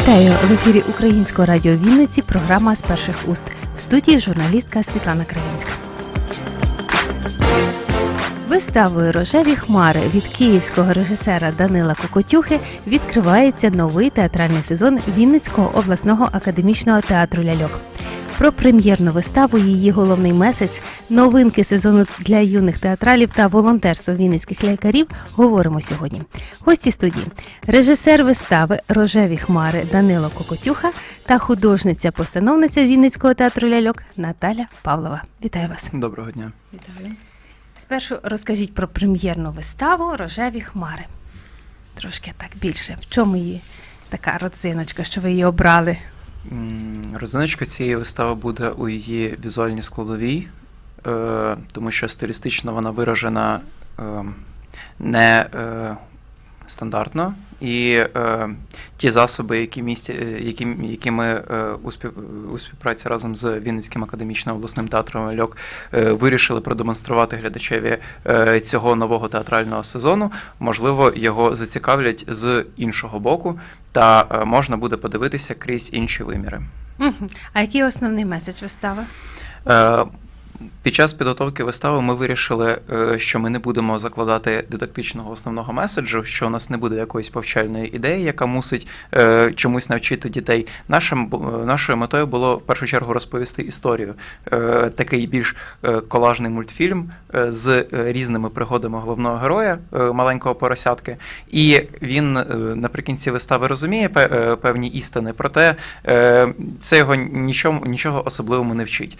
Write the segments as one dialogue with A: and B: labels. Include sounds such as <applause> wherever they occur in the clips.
A: Вітаю в ефірі Українського радіо Вінниці. Програма з перших уст в студії журналістка Світлана Кравінська. Виставою Рожеві хмари від київського режисера Данила Кокотюхи відкривається новий театральний сезон Вінницького обласного академічного театру Ляльок. Про прем'єрну виставу, її головний меседж, новинки сезону для юних театралів та волонтерство вінницьких лялькарів говоримо сьогодні. Гості студії режисер вистави Рожеві хмари Данило Кокотюха та художниця-постановниця Вінницького театру ляльок Наталя Павлова. Вітаю вас!
B: Доброго дня.
C: Вітаю.
A: Спершу розкажіть про прем'єрну виставу Рожеві хмари. Трошки так більше. В чому її така родзиночка, що ви її обрали?
B: Родзиночка цієї вистави буде у її візуальній складовій, тому що стилістично вона виражена е, не е, стандартно. І е, ті засоби, які, місті, е, які, які ми е, у, спів, у співпраці разом з Вінницьким академічним обласним театром Льок е, вирішили продемонструвати глядачеві е, цього нового театрального сезону, можливо, його зацікавлять з іншого боку, та е, можна буде подивитися крізь інші виміри.
A: А який основний меседж вистави?
B: Під час підготовки вистави ми вирішили, е, що ми не будемо закладати дидактичного основного меседжу, що у нас не буде якоїсь повчальної ідеї, яка мусить е, чомусь навчити дітей. Нашим е, нашою метою було в першу чергу розповісти історію. Такий більш колажний мультфільм з різними пригодами головного героя, маленького поросятки. І він наприкінці вистави розуміє певні істини, проте це його нічому, нічого особливому не вчить.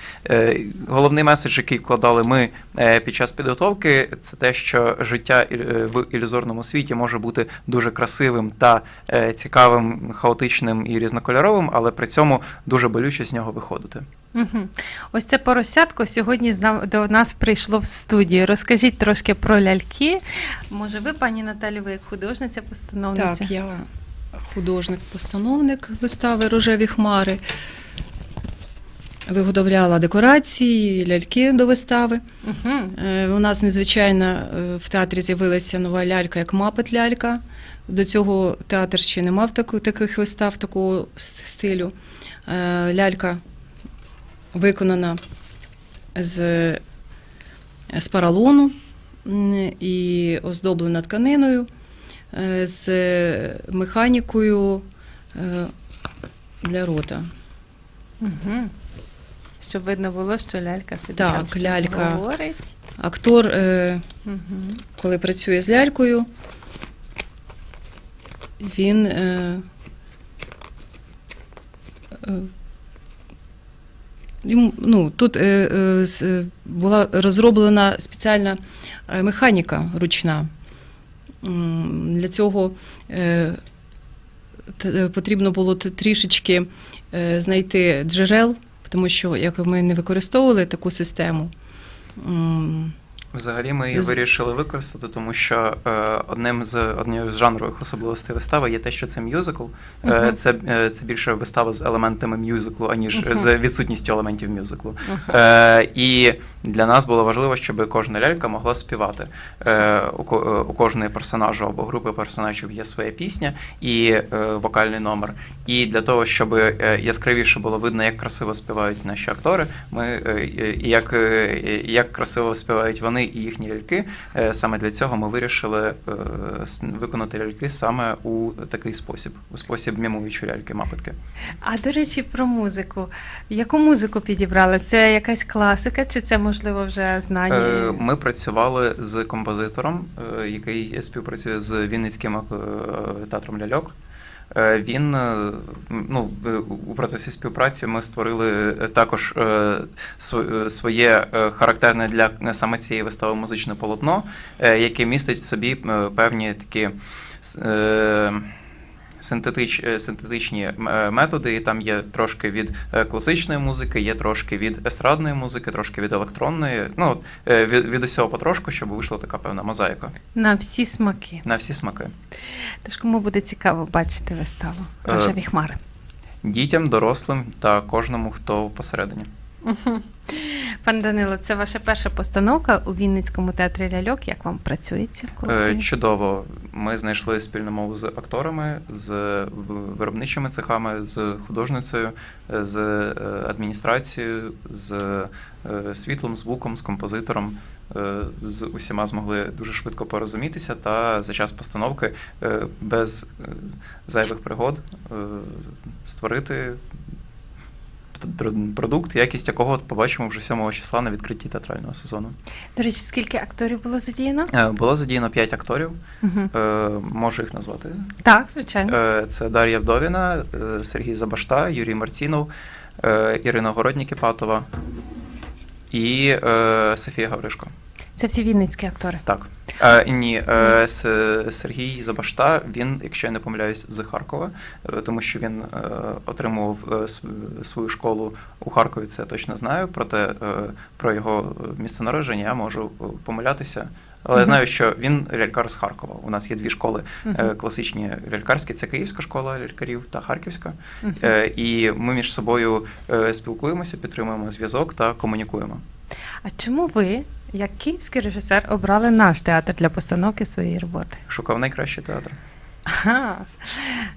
B: Головний меседж, який вкладали ми е, під час підготовки, це те, що життя е, в ілюзорному світі може бути дуже красивим та е, цікавим, хаотичним і різнокольоровим, але при цьому дуже болюче з нього виходити.
A: Мгм. Ось це поросятко сьогодні до нас прийшло в студію. Розкажіть трошки про ляльки. Може, ви, пані Наталі, ви як художниця, постановниця?
C: Так, я художник-постановник вистави Рожеві хмари. Виготовляла декорації, ляльки до вистави. Е, У нас незвичайно е, в театрі з'явилася нова лялька, як мапет лялька. До цього театр ще не мав таких вистав, такого стилю. Е, Лялька виконана з, з паралону і оздоблена тканиною, з механікою для рота.
A: Мгм. Щоб видно було, що лялька собі
C: Так,
A: там щось
C: лялька.
A: говорить.
C: Актор, е,
A: Мгм.
C: коли працює з лялькою, він е, е, йому, ну, тут е, е, була розроблена спеціальна е, механіка ручна. Для цього е, е, потрібно було трішечки е, знайти джерел, тому що як ми не використовували таку систему.
B: Взагалі ми її
C: З-
B: вирішили використати, тому що е, одним з однією з жанрових особливостей вистави є те, що це мюзикл. Е,
A: Мгм.
B: це, е, це більше вистава з елементами мюзиклу, аніж
A: Мгм.
B: з відсутністю елементів мюзиклу.
A: Мгм.
B: Е, і для нас було важливо, щоб кожна лялька могла співати. Е, у, е, у кожної персонажу або групи персонажів є своя пісня і е, вокальний номер. І для того, щоб яскравіше було видно, як красиво співають наші актори, ми як, як красиво співають вони і їхні ляльки. Саме для цього ми вирішили виконати ляльки саме у такий спосіб, у спосіб мімуючої ляльки мапитки.
A: А до речі, про музику. Яку музику підібрали? Це якась класика, чи це можливо вже знані?
B: Е, Ми працювали з композитором, е, який співпрацює з Вінницьким е, театром ляльок. Він ну, у процесі співпраці ми створили також св- своє характерне для саме цієї вистави музичне полотно, яке містить в собі певні такі синтетич, е, синтетичні е, методи. І там є трошки від е, класичної музики, є трошки від естрадної музики, трошки від електронної. Ну, від, від усього потрошку, щоб вийшла така певна мозаїка
A: На всі смаки.
B: на всі смаки.
A: Тож кому буде цікаво бачити виставу Рожеві хмари.
B: Дітям, дорослим та кожному, хто посередині. <laughs>
A: Пане Данило, це ваша перша постановка у Вінницькому театрі ляльок. Як вам працюється?
B: Е. Чудово. Ми знайшли спільну мову з акторами, з виробничими цехами, з художницею, з е, адміністрацією, з е, світлом, звуком, з композитором. Е, З усіма змогли дуже швидко порозумітися та за час постановки без зайвих пригод створити продукт, якість якого побачимо вже 7 числа на відкритті театрального сезону.
A: До речі, скільки акторів було задіяно?
B: Е, Було задіяно 5 акторів.
A: Угу.
B: Можу їх назвати.
A: Так, звичайно.
B: Е, Це Дар'я Вдовіна, Сергій Забашта, Юрій Марцінов, Ірина Городнік-Іпатова і Софія Гавришко.
A: Це всі вінницькі актори.
B: Так. Е, ні, е, С- Сергій Забашта, він, якщо я не помиляюсь, з Харкова, е, тому що він е, отримував е, св- свою школу у Харкові, це я точно знаю. Проте е, про його місце народження я можу е, помилятися. Але я
A: Мгм.
B: знаю, що він лялькар з Харкова. У нас є дві школи е, класичні лялькарські, це Київська школа лялькарів та Харківська.
A: Мгм.
B: Е, І ми між собою е, спілкуємося, підтримуємо зв'язок та комунікуємо.
A: А чому ви, як київський режисер, обрали наш театр для постановки своєї роботи?
B: Шукав найкращий театр.
A: Ага,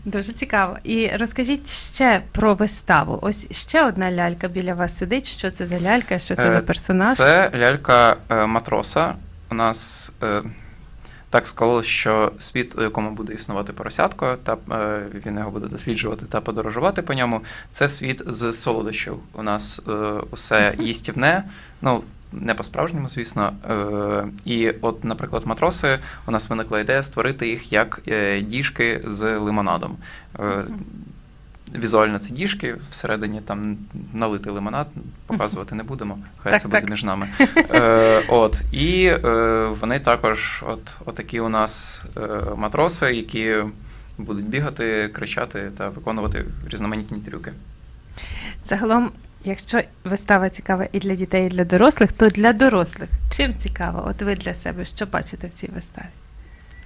A: дуже цікаво. І розкажіть ще про виставу. Ось ще одна лялька біля вас сидить. Що це за лялька? Що це
B: Е,
A: за персонаж?
B: Це лялька е, матроса. У нас е, так склалося, що світ, у якому буде існувати поросятко, та е, він його буде досліджувати та подорожувати по ньому. Це світ з солодощів. У нас е, усе їстівне. Ну, не по-справжньому, звісно. Е, і от, наприклад, матроси, у нас виникла ідея створити їх як е, діжки з лимонадом. Е, Візуально це діжки, всередині там налити лимонад, показувати не будемо, хай
A: Так,
B: це буде
A: так.
B: між нами. <laughs> Е, от, і е, вони також, от, отакі у нас е, матроси, які будуть бігати, кричати та виконувати різноманітні трюки.
A: Загалом, якщо вистава цікава і для дітей, і для дорослих, то для дорослих чим цікаво? От ви для себе що бачите в цій виставі?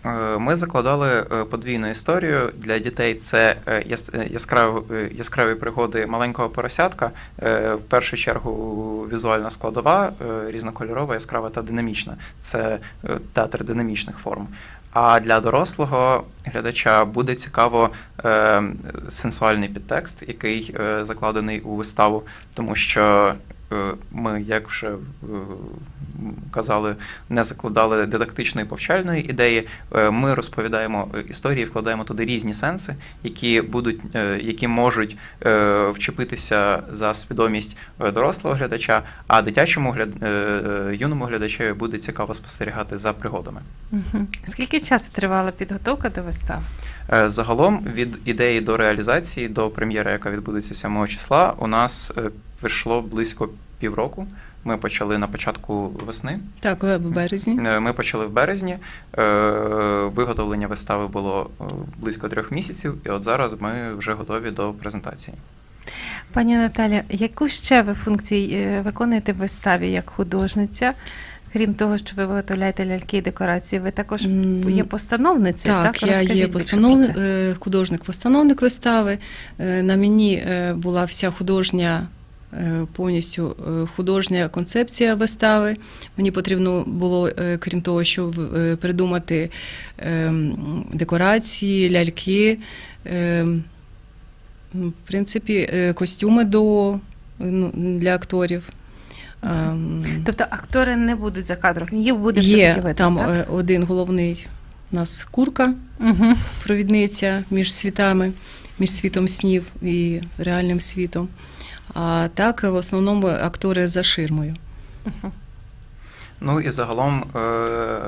B: Е, Ми закладали е, подвійну історію для дітей. Це е, яскраві, яскраві пригоди маленького поросятка. В першу чергу візуальна складова, різнокольорова, яскрава та динамічна. Це театр динамічних форм. А для дорослого глядача буде цікаво е, сенсуальний підтекст, який закладений у виставу, тому що ми, як вже казали, не закладали дидактичної повчальної ідеї. Е, Ми розповідаємо історії, вкладаємо туди різні сенси, які будуть, е, які можуть е, вчепитися за свідомість дорослого глядача, а дитячому гляд... юному глядачеві буде цікаво спостерігати за пригодами.
A: Скільки часу тривала підготовка до вистави?
B: Е, Загалом від ідеї до реалізації, до прем'єри, яка відбудеться 7 числа, у нас пішло близько півроку. Ми почали на початку весни.
C: Так, в березні.
B: Е, Ми почали в березні. Е, Виготовлення вистави було е, близько трьох місяців, і от зараз ми вже готові до презентації.
A: Пані Наталя, яку ще ви функції е, виконуєте в виставі як художниця? Крім того, що ви виготовляєте ляльки і декорації, ви також є постановницею, так?
C: Так, я
A: Розкажіть
C: є постанов... художник-постановник вистави. На мені була вся художня. Е, Повністю е, художня концепція вистави. Мені потрібно було, е, крім того, щоб придумати е, декорації, ляльки, е, в принципі, костюми до, ну, для акторів. Ем,
A: Тобто актори не будуть за кадром, їх буде
C: Є
A: все-таки видно,
C: там
A: так?
C: один головний у нас курка,
A: Угу.
C: провідниця між світами, між світом снів і реальним світом. А так, в основному актори за ширмою.
B: Ну і загалом е,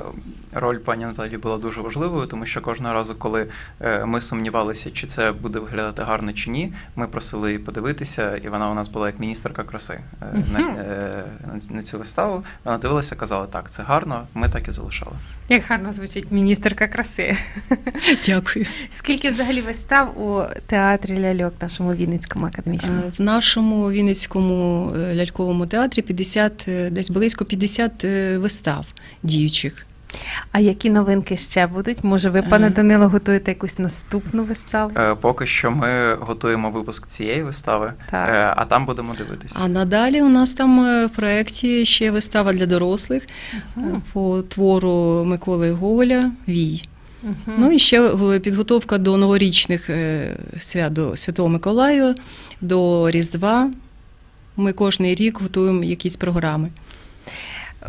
B: роль пані Наталі була дуже важливою, тому що кожного разу, коли е, ми сумнівалися, чи це буде виглядати гарно чи ні, ми просили її подивитися, і вона у нас була як міністерка краси е, на, цю виставу. Вона дивилася, казала, так, це гарно, ми так і залишали.
A: Як гарно звучить міністерка краси. <laughs>
C: Дякую.
A: Скільки взагалі вистав у театрі ляльок нашому Вінницькому академічному?
C: В нашому Вінницькому ляльковому театрі 50, е, десь близько 50 е, вистав діючих.
A: А які новинки ще будуть? Може, ви, пане
C: Е.
A: Данило, готуєте якусь наступну виставу?
B: Е, Поки що ми готуємо випуск цієї вистави,
A: Так.
B: е, а там будемо дивитися.
C: А надалі у нас там в проєкті ще вистава для дорослих
A: Мгм.
C: по твору Миколи Гоголя Вій.
A: Мгм.
C: Ну і ще підготовка до новорічних свят до Святого Миколая, до Різдва. Ми кожний рік готуємо якісь програми.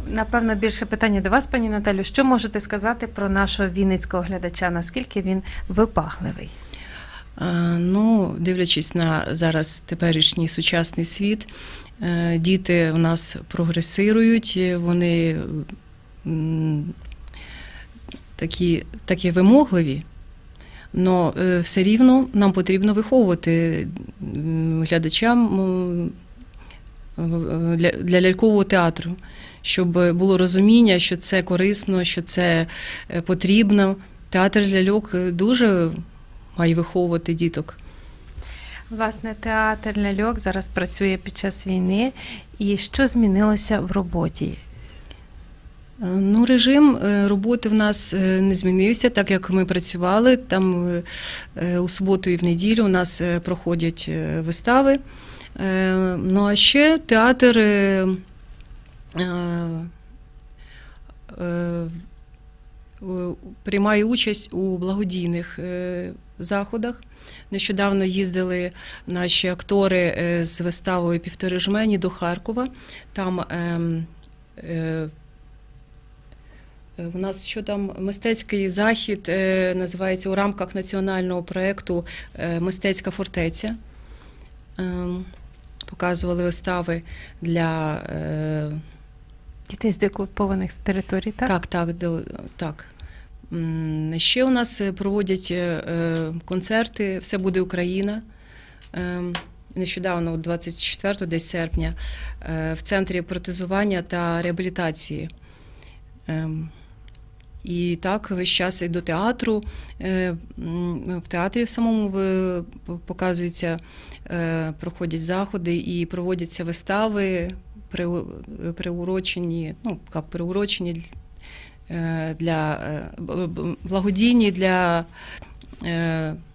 A: Напевно, більше питання до вас, пані Наталю. Що можете сказати про нашого вінницького глядача? Наскільки він випагливий?
C: Ну, дивлячись на зараз теперішній сучасний світ, е, діти в нас прогресирують, е, вони такі, такі вимогливі. Але все рівно нам потрібно виховувати глядачам е, для, для лялькового театру, щоб було розуміння, що це корисно, що це е, потрібно. Театр ляльок е, дуже має виховувати діток.
A: Власне, театр ляльок зараз працює під час війни. І що змінилося в роботі?
C: Е, Ну, режим е, роботи в нас е, не змінився, так як ми працювали. Там е, е, у суботу і в неділю у нас е, проходять е, вистави. Е, Ну а ще театр е, е, приймає участь у благодійних заходах. Нещодавно їздили наші актори з виставою Півтори жмені до Харкова. Там ем, У нас що там мистецький захід називається у рамках національного проєкту Мистецька фортеця. Ем, Показували вистави для е,
A: Дітей з деокупованих територій, так?
C: так, так, до- так. Ще у нас е, проводять е, концерти Все буде Україна. Ем, Нещодавно, 24 десь серпня, в центрі протезування та реабілітації. І так весь час і до театру. Е, В театрі в самому показуються, е, проходять заходи і проводяться вистави, приу- приурочені, ну, як приурочені е, для благодійні для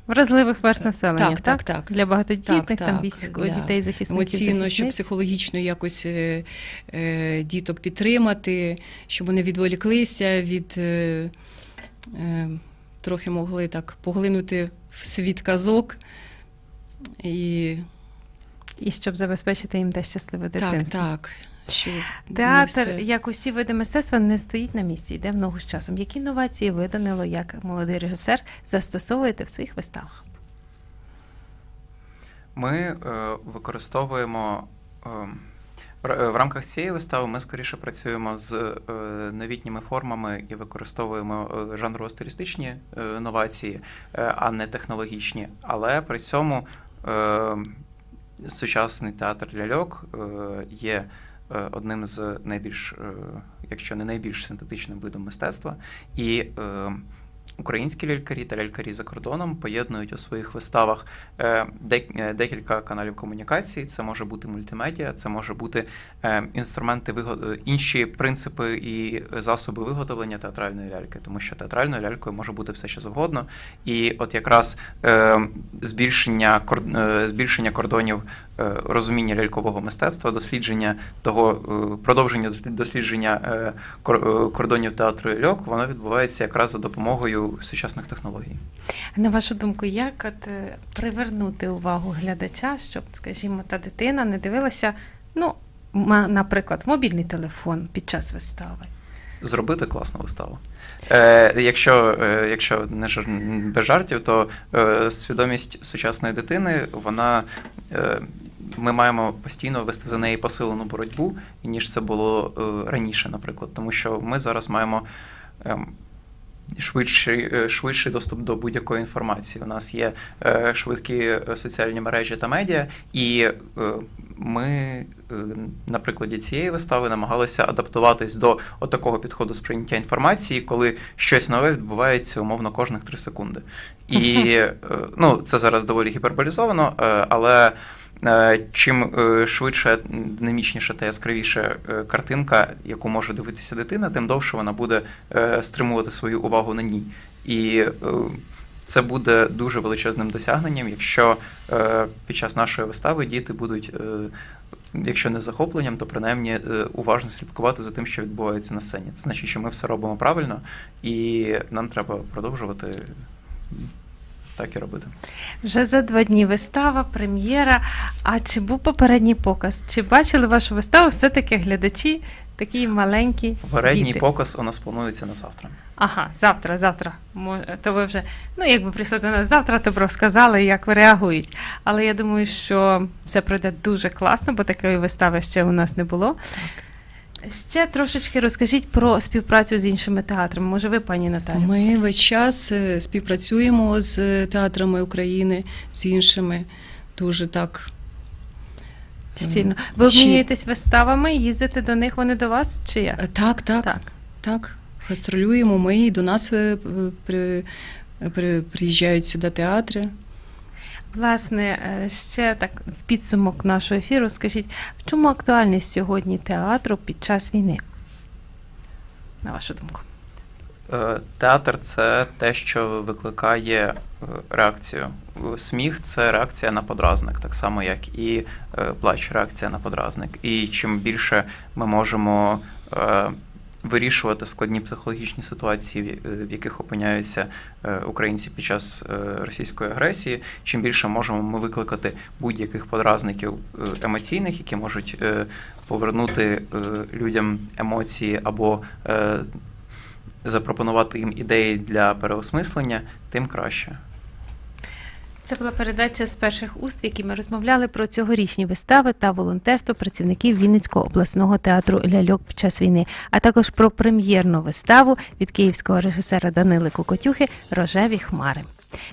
A: Вразливих верст населення,
C: так, так, так.
A: Для багатодітних,
C: Так,
A: там
C: так,
A: військо,
C: для
A: дітей захисників.
C: емоційно, щоб психологічно якось е, е, діток підтримати, щоб вони відволіклися від е, е, трохи могли так поглинути в світ казок. І
A: І щоб забезпечити їм те щасливе
C: так, так. Що
A: Театр,
C: все-
A: як усі види мистецтва, не стоїть на місці, йде в ногу з часом. Які новації ви, Данило, як молодий режисер, застосовуєте в своїх виставах?
B: Ми е, використовуємо е, в рамках цієї вистави. Ми скоріше працюємо з е, новітніми формами і використовуємо е, жанрово-стилістичні е, новації, е, а не технологічні. Але при цьому е, сучасний театр ляльок е, є е, одним з найбільш, е, якщо не найбільш синтетичним видом мистецтва. І е, українські лялькарі та лялькарі за кордоном поєднують у своїх виставах е, дек- е, декілька каналів комунікації. Це може бути мультимедіа, це може бути е, інструменти е, інші принципи і засоби виготовлення театральної ляльки, тому що театральною лялькою може бути все що завгодно. І от якраз е, збільшення е, збільшення кордонів е, розуміння лялькового мистецтва, дослідження того, е, продовження дослідження е, кор- е, кордонів театру ляльок, воно відбувається якраз за допомогою сучасних технологій.
A: На вашу думку, як от е, привернути увагу глядача, щоб, скажімо, та дитина не дивилася, ну, наприклад, мобільний телефон під час вистави?
B: Зробити класну виставу. Е, якщо, е, якщо не жар, без жартів, то е, свідомість сучасної дитини, вона. Е, ми маємо постійно вести за неї посилену боротьбу, ніж це було е, раніше, наприклад, тому що ми зараз маємо ем, швидший, е, швидший доступ до будь-якої інформації. У нас є е, швидкі соціальні мережі та медіа, і ми на прикладі цієї вистави намагалися адаптуватись до отакого підходу сприйняття інформації, коли щось нове відбувається умовно кожних 3 секунди. І ну, це зараз доволі гіперболізовано, але Чим е, швидше, динамічніша та яскравіша е, картинка, яку може дивитися дитина, тим довше вона буде е, стримувати свою увагу на ній. І е, це буде дуже величезним досягненням, якщо е, під час нашої вистави діти будуть, е, якщо не захопленням, то принаймні е, уважно слідкувати за тим, що відбувається на сцені. Це значить, що ми все робимо правильно, і нам треба продовжувати так і робити.
A: Вже за два дні вистава, прем'єра. А чи був попередній показ? Чи бачили вашу виставу все-таки глядачі, такі маленькі
B: Передній
A: діти?
B: показ у нас планується на завтра.
A: Ага, завтра, завтра. То ви вже, ну якби прийшли до нас завтра, то б розказали, як ви реагують. Але я думаю, що все пройде дуже класно, бо такої вистави ще у нас не було. Ще трошечки розкажіть про співпрацю з іншими театрами. Може, ви, пані Наталі?
C: Ми весь час е, співпрацюємо з е, театрами України, з іншими. Дуже так.
A: Щільно. Ви
C: Чи-
A: обмінюєтесь виставами, їздите до них, вони до вас? Чи як?
C: Е, Так, так,
A: Так.
C: так. Гастролюємо ми і до нас при, при, приїжджають сюди театри.
A: Власне, е, ще так в підсумок нашого ефіру, скажіть, в чому актуальність сьогодні театру під час війни? На вашу думку.
B: Е, Театр це те, що викликає е, реакцію. Сміх це реакція на подразник, так само як і плач, реакція на подразник. І чим більше ми можемо вирішувати складні психологічні ситуації, е, в яких опиняються е, українці під час е, російської агресії, чим більше можемо ми викликати будь-яких подразників е, емоційних, які можуть е, повернути е, людям емоції або е, запропонувати їм ідеї для переосмислення, тим краще.
A: Це була передача з перших уст, в якій ми розмовляли про цьогорічні вистави та волонтерство працівників Вінницького обласного театру Ляльок під час війни, а також про прем'єрну виставу від київського режисера Данили Кокотюхи Рожеві хмари.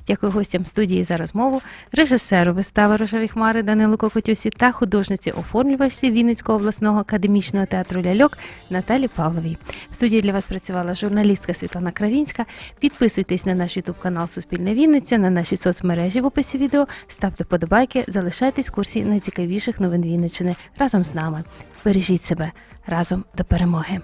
A: Дякую гостям студії за розмову, режисеру вистави Рожеві хмари Данилу Кокотюсі та художниці оформлювачці Вінницького обласного академічного театру Ляльок Наталі Павловій. В студії для вас працювала журналістка Світлана Кравінська. Підписуйтесь на наш Ютуб канал Суспільне Вінниця, на наші соцмережі в описі відео, ставте подобайки, залишайтесь в курсі найцікавіших новин Вінниччини разом з нами. Бережіть себе разом до перемоги.